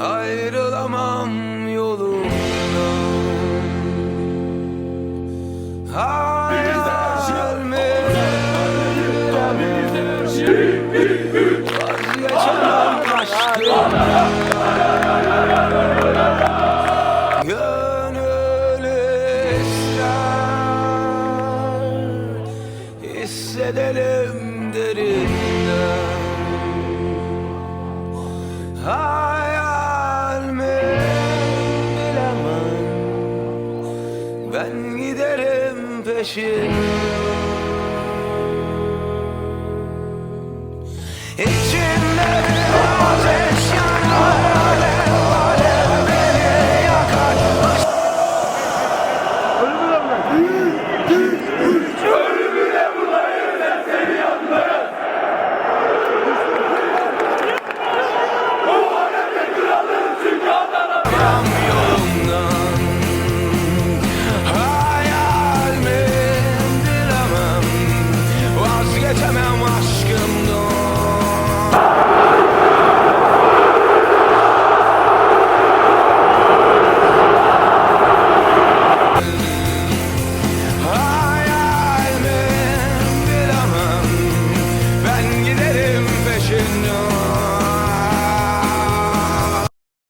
Ayrılamam yolundan Hayal mi? Vazgeçemem aşkımdan Gönül Hissedelim derinden Ben giderim peşinden İçimde down, watch